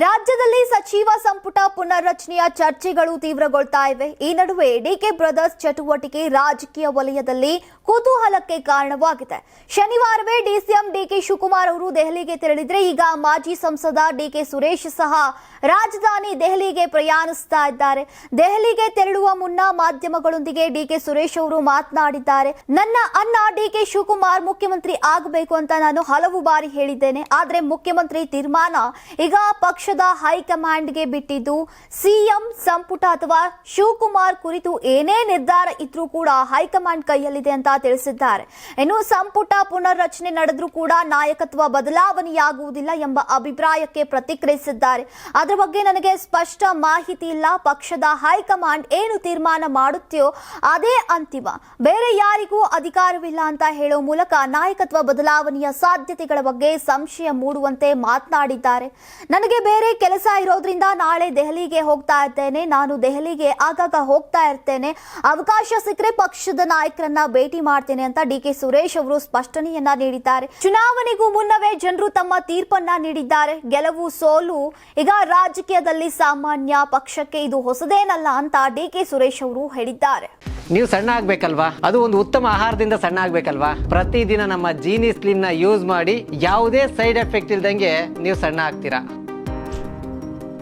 ರಾಜ್ಯದಲ್ಲಿ ಸಚಿವ ಸಂಪುಟ ಪುನರ್ರಚನೆಯ ಚರ್ಚೆಗಳು ತೀವ್ರಗೊಳ್ತಾ ಇವೆ. ಈ ನಡುವೆ ಡಿಕೆ ಬ್ರದರ್ಸ್ ಚಟುವಟಿಕೆ ರಾಜಕೀಯ ವಲಯದಲ್ಲಿ ಕುತೂಹಲಕ್ಕೆ ಕಾರಣವಾಗಿದೆ. ಶನಿವಾರವೇ ಡಿಸಿಎಂ ಡಿಕೆ ಶಿವಕುಮಾರ್ ಅವರು ದೆಹಲಿಗೆ ತೆರಳಿದ್ರೆ ಈಗ ಮಾಜಿ ಸಂಸದ ಡಿಕೆ ಸುರೇಶ್ ಸಹ ರಾಜಧಾನಿ ದೆಹಲಿಗೆ ಪ್ರಯಾಣಿಸ್ತಾ ಇದ್ದಾರೆ. ದೆಹಲಿಗೆ ತೆರಳುವ ಮುನ್ನ ಮಾಧ್ಯಮಗಳೊಂದಿಗೆ ಡಿಕೆ ಸುರೇಶ್ ಅವರು ಮಾತನಾಡಿದ್ದಾರೆ. ನನ್ನ ಅಣ್ಣ ಡಿಕೆ ಶಿವಕುಮಾರ್ ಮುಖ್ಯಮಂತ್ರಿ ಆಗಬೇಕು ಅಂತ ನಾನು ಹಲವು ಬಾರಿ ಹೇಳಿದ್ದೇನೆ. ಆದರೆ ಮುಖ್ಯಮಂತ್ರಿ ತೀರ್ಮಾನ ಈಗ ಪಕ್ಷದ ಹೈಕಮಾಂಡ್ಗೆ ಬಿಟ್ಟಿದ್ದು, ಸಿಎಂ ಸಂಪುಟ ಅಥವಾ ಶಿವಕುಮಾರ್ ಕುರಿತು ಏನೇ ನಿರ್ಧಾರ ಇದ್ರೂ ಕೂಡ ಹೈಕಮಾಂಡ್ ಕೈಯಲ್ಲಿದೆ ಅಂತ ತಿಳಿಸಿದ್ದಾರೆ. ಇನ್ನು ಸಂಪುಟ ಪುನರ್ರಚನೆ ನಡೆದ್ರೂ ಕೂಡ ನಾಯಕತ್ವ ಬದಲಾವಣೆಯಾಗುವುದಿಲ್ಲ ಎಂಬ ಅಭಿಪ್ರಾಯಕ್ಕೆ ಪ್ರತಿಕ್ರಿಯಿಸಿದ್ದಾರೆ. ಅದರ ಬಗ್ಗೆ ನನಗೆ ಸ್ಪಷ್ಟ ಮಾಹಿತಿ ಇಲ್ಲ. ಪಕ್ಷದ ಹೈಕಮಾಂಡ್ ಏನು ತೀರ್ಮಾನ ಮಾಡುತ್ತೆಯೋ ಅದೇ ಅಂತಿಮ. ಬೇರೆ ಯಾರಿಗೂ ಅಧಿಕಾರವಿಲ್ಲ ಅಂತ ಹೇಳೋ ಮೂಲಕ ನಾಯಕತ್ವ ಬದಲಾವಣೆಯ ಸಾಧ್ಯತೆಗಳ ಬಗ್ಗೆ ಸಂಶಯ ಮೂಡುವಂತೆ ಮಾತನಾಡಿದ್ದಾರೆ. ನನಗೆ ಬೇರೆ ಕೆಲಸ ಇರೋದ್ರಿಂದ ನಾಳೆ ದೆಹಲಿಗೆ ಹೋಗ್ತಾ ಇರ್ತೇನೆ. ನಾನು ದೆಹಲಿಗೆ ಆಗಾಗ ಹೋಗ್ತಾ ಇರ್ತೇನೆ. ಅವಕಾಶ ಸಿಕ್ಕರೆ ಪಕ್ಷದ ನಾಯಕರನ್ನ ಭೇಟಿ ಮಾಡ್ತೇನೆ ಅಂತ ಡಿ ಕೆ ಸುರೇಶ್ ಅವರು ಸ್ಪಷ್ಟನೆಯನ್ನ ನೀಡಿದ್ದಾರೆ. ಚುನಾವಣೆಗೂ ಮುನ್ನವೇ ಜನರು ತಮ್ಮ ತೀರ್ಪನ್ನ ನೀಡಿದ್ದಾರೆ. ಗೆಲುವು ಸೋಲು, ಈಗ ರಾಜಕೀಯದಲ್ಲಿ ಸಾಮಾನ್ಯ ಪಕ್ಷಕ್ಕೆ ಇದು ಹೊಸದೇನಲ್ಲ ಅಂತ ಡಿ ಕೆ ಸುರೇಶ್ ಅವರು ಹೇಳಿದ್ದಾರೆ. ನೀವು ಸಣ್ಣ ಆಗ್ಬೇಕಲ್ವಾ? ಅದು ಒಂದು ಉತ್ತಮ ಆಹಾರದಿಂದ ಸಣ್ಣ ಆಗ್ಬೇಕಲ್ವಾ? ಪ್ರತಿದಿನ ನಮ್ಮ ಜೀನಿ ಸ್ಲಿಮ್ನ ಯೂಸ್ ಮಾಡಿ ಯಾವುದೇ ಸೈಡ್ ಎಫೆಕ್ಟ್ ಇಲ್ದಂಗೆ ನೀವು ಸಣ್ಣ ಆಗ್ತೀರಾ?